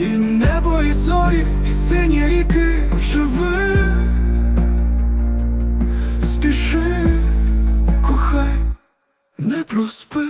і небо, і зорі, і сині ріки живи, спіши, кохай, не проспи.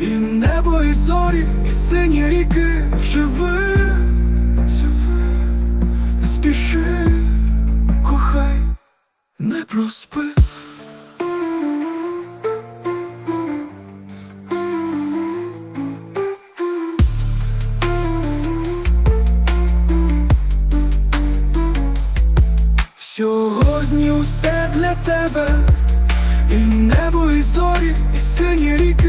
І небо, і зорі, і сині ріки живи, живи, спіши, кохай, не проспи. Сьогодні усе для тебе. І небо, і зорі, і сині ріки